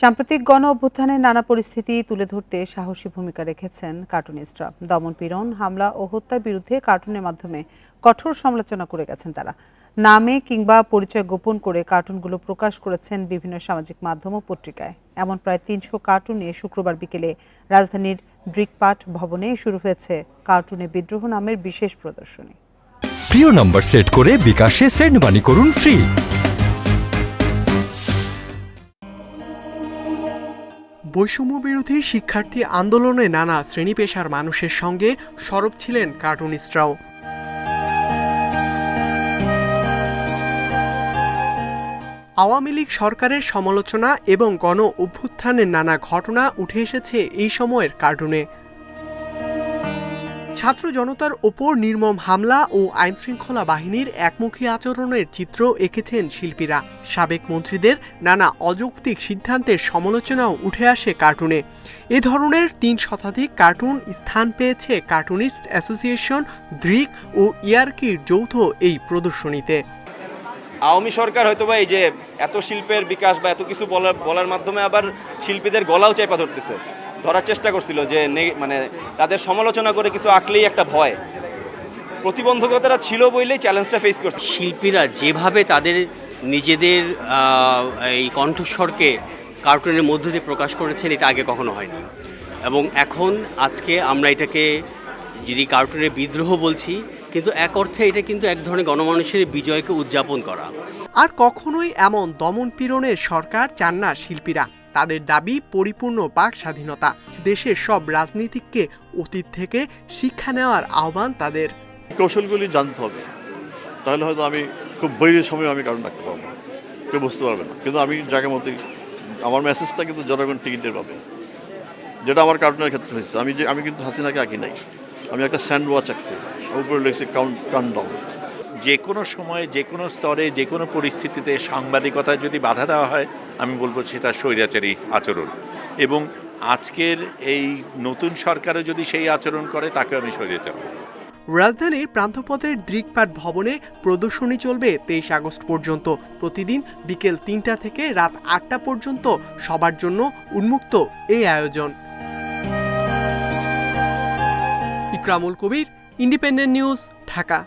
সাম্প্রতিক গণ অভ্যুত্থানের নানা পরিস্থিতি তুলে ধরতে সাহসী ভূমিকা রেখেছেন কার্টুনিস্টরা। দমন পীড়ন, হামলা ও হত্যার বিরুদ্ধে কার্টুনের মাধ্যমে কঠোর সমালোচনা করে গেছেন তারা। নামে কিংবা পরিচয় গোপন করে কার্টুনগুলো প্রকাশ করেছেন বিভিন্ন সামাজিক মাধ্যম ও পত্রিকায়। এমন প্রায় তিনশো কার্টুন শুক্রবার বিকেলে রাজধানীর ব্রিকপাট ভবনে শুরু হয়েছে কার্টুনে বিদ্রোহ নামের বিশেষ প্রদর্শনী। প্রিয় নম্বর সেট করে বিকাশে সেন্ড মানি করুন ফ্রি। বৈষম্য বিরোধী শিক্ষার্থী আন্দোলনে নানা শ্রেণি পেশার মানুষের সঙ্গে সরব ছিলেন কার্টুনিস্টরাও। আওয়ামী লীগ সরকারের সমালোচনা এবং গণ অভ্যুত্থানের নানা ঘটনা উঠে এসেছে এই সময়ের কার্টুনে। ছাত্র জনতার ওপর নির্মম হামলা ও আইনশৃঙ্খলা বাহিনীর একমুখী আচরণের চিত্র এঁকেছেন শিল্পীরা। সাবেক মন্ত্রীদের নানা অযৌক্তিক সিদ্ধান্তের সমালোচনাও উঠে আসে কার্টুনে। এ ধরনের তিন শতাধিক কার্টুন স্থান পেয়েছে কার্টুনিস্ট অ্যাসোসিয়েশন দ্রিক ও ইয়ার্কির যৌথ এই প্রদর্শনীতে। আওয়ামী সরকার হয়তো বা এই যে এত শিল্পের বিকাশ বা এত কিছু বলার বলার মাধ্যমে আবার শিল্পীদের গলাও চাইপা ধরতেছে। ধরার চেষ্টা করছিল যে মানে তাদের সমালোচনা করে কিছু আঁকলেই একটা ভয়। প্রতিবন্ধকতাটা ছিল বলেই চ্যালেঞ্জটা ফেস করছে। শিল্পীরা যেভাবে তাদের নিজেদের এই কণ্ঠস্বরকে কার্টুনের মধ্য দিয়ে প্রকাশ করেছেন এটা আগে কখনো হয়নি। এবং এখন আজকে আমরা এটাকে যদি কার্টুনের বিদ্রোহ বলছি কিন্তু এক অর্থে এটা কিন্তু এক ধরনের গণমানুষের বিজয়কে উদযাপন করা। আর কখনোই এমন দমন পীড়নের সরকার চান না শিল্পীরা। তাদের দাবি পরিপূর্ণ বাক স্বাধীনতা। দেশের সব রাজনীতিককে অতীত থেকে শিক্ষা নেওয়ার আহ্বান তাদের। কৌশলগুলি জানতে হবে। তাহলে হয়তো আমি খুব বৈরী সময় আমি কারণ রাখতে পারব কেউ বুঝতে পারবে না। কিন্তু আমি জায়গা মতোই আমার মেসেজটা কিন্তু জনগণ টিকিটের পাবে। যেটা আমার কার্টুনের ক্ষেত্রে হয়েছে। আমি যে আমি কিন্তু হাসিনাকে আঁকি নাই। আমি একটা স্যান্ড ওয়াচ আঁকছি। উপরে লিখছি কাউন্ট কাউন্ট ডাউন যে কোনো সময়ে যে কোনো স্তরে যে কোনো পরিস্থিতিতে সাংবাদিকতায় যদি বাধা দেওয়া হয়, আমি বলব সেটা স্বৈরাচারী আচরণ। এবং আজকের এই নতুন সরকারও যদি সেই আচরণ করে তাকে আমি স্বৈরাচার। রাজধানীর প্রান্তপথের দৃকপাট ভবনে প্রদর্শনী চলবে তেইশ আগস্ট পর্যন্ত। প্রতিদিন বিকেল তিনটা থেকে রাত আটটা পর্যন্ত সবার জন্য উন্মুক্ত এই আয়োজন। Ikramul Kabir, Independent News, Dhaka.